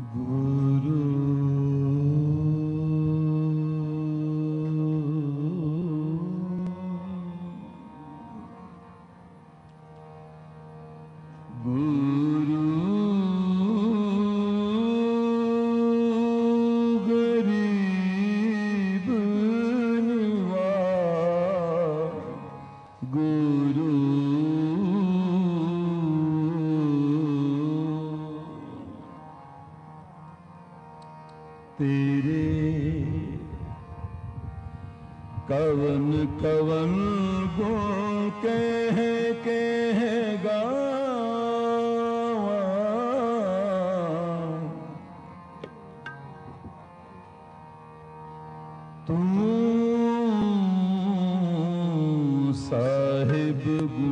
ਗੁਰੂ ਤੇਰੇ ਕਵਨ ਕਵਨ ਗੁਣ ਕਹਿ ਕਹਿ ਗਾਵਾਂ ਤੂੰ ਸਾਹਿਬ ਗੁਣੀ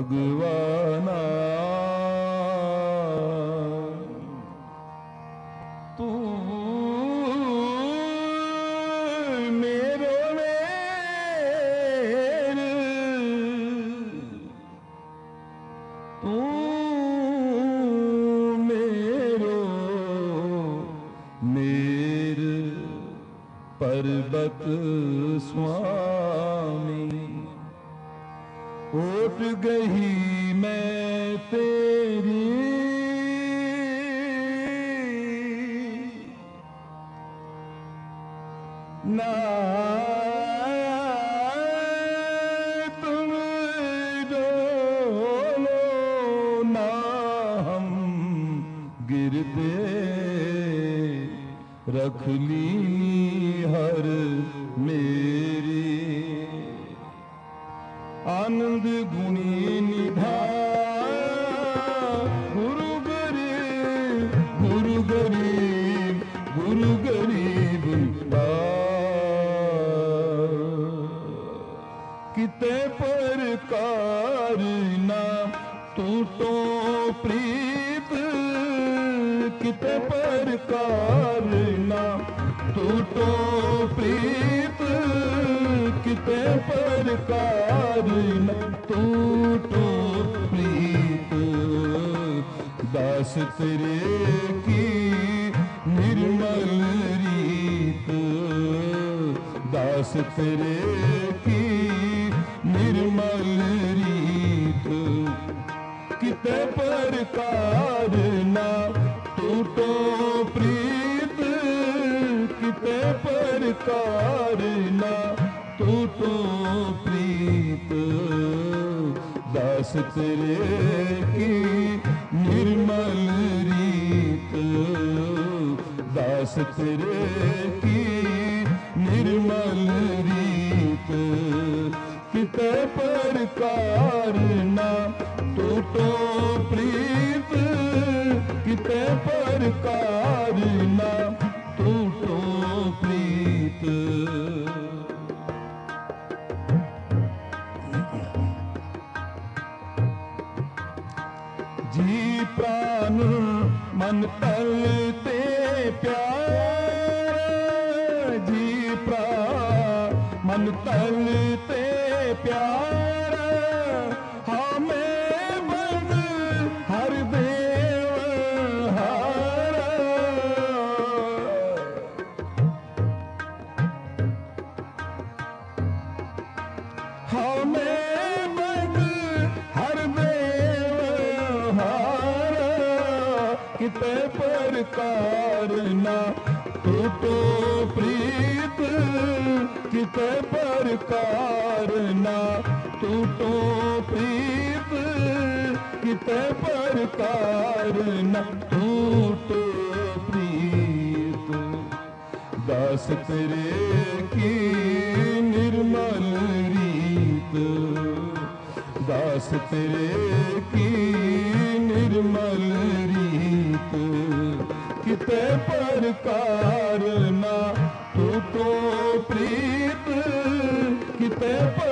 ਭਗਵਾਨਾ। ਤੂੰ ਤੂੰ ਮੇਰੋ ਮੇਰ। ਪਰਬਤ ਸੁਆਮੀ ਓਟ ਗਈ ਮੈਂ ਤੇਰੀ। ਨਾ ਤੁਮ ਡੋਲੋ ਨਾ ਹਮ ਆਨੰਦ ਗੁਣੀ ਨਿਧਾ ਗੁਰੂ ਗਰੀਬ ਗੁਰੂ ਗਰੀਬ ਗੁਰੂ ਗਰੀਬ ਕਿਤੇ ਪਰਕਾਰ ਨਾ ਟੂਟੋ ਪ੍ਰੀਤ। ਕਿਤੇ ਪਰਕਾਰ ਨਾ ਟੂਟੋ ਪ੍ਰੀਤ। ਕਿਤੇ ਪਰਕਾਰ ਤੂੰ ਤੋ ਪ੍ਰੀਤ। ਦਾਸ ਤੇਰੇ ਕੀ ਨਿਰਮਲ ਰੀਤ। ਦਾਸ ਤੇਰੇ ਕੀ ਨਿਰਮਲ ਰੀਤ। ਕਿਤੇ ਪ੍ਰਕਾਰ ਨਾ ਤੂੰ ਤੋ ਪ੍ਰੀਤ। ਕਿਤੇ ਪ੍ਰਕਾਰ ਨਾ ਤੂੰ ਤੋ ਪ੍ਰੀਤ, ਦਾਸ ਤੇਰੇ ਕੀ ਨਿਰਮਲ ਰੀਤ? ਦਾਸ ਤੇਰੇ ਕੀ ਨਿਰਮਲ ਰੀਤ? ਕਿਤੇ ਪ੍ਰਕਾਰ ਨਾ ਟੂਟੋ ਪ੍ਰੀਤ। ਕਿਤੇ ਪ੍ਰਕਾਰ ਨਾ ਟੂਟੋ ਪ੍ਰੀਤ। ਮਨ ਤਲ ਤੇ ਪਿਆਰ ਜੀ ਪ੍ਰਾ ਮਨ ਤਲ ਤੇ ਪਿਆਰ ਹਮੇ ਬਨ ਹਰ ਦੇਵ ਹਾਰ। ਹਮੇ ਕਿਤੇ ਪ੍ਰਕਾਰ ਨਾ ਟੂਟੋ ਪ੍ਰੀਤ, ਕਿਤੇ ਪ੍ਰਕਾਰ ਨਾ ਟੂਟੋ ਪ੍ਰੀਤ, ਕਿਤੇ ਪ੍ਰਕਾਰ ਨਾ ਟੂਟੋ ਪ੍ਰੀਤ। ਦਸ ਤੇਰੇ ਕੀ ਨਿਰਮਲ ਰੀਤ? ਦਾਸ ਤੇਰੇ ਕੀ ਨਿਰਮਲ ਟੂਟੋ ਪ੍ਰੀਤ ਕਿਤੇ ਪ੍ਰਕਾਰ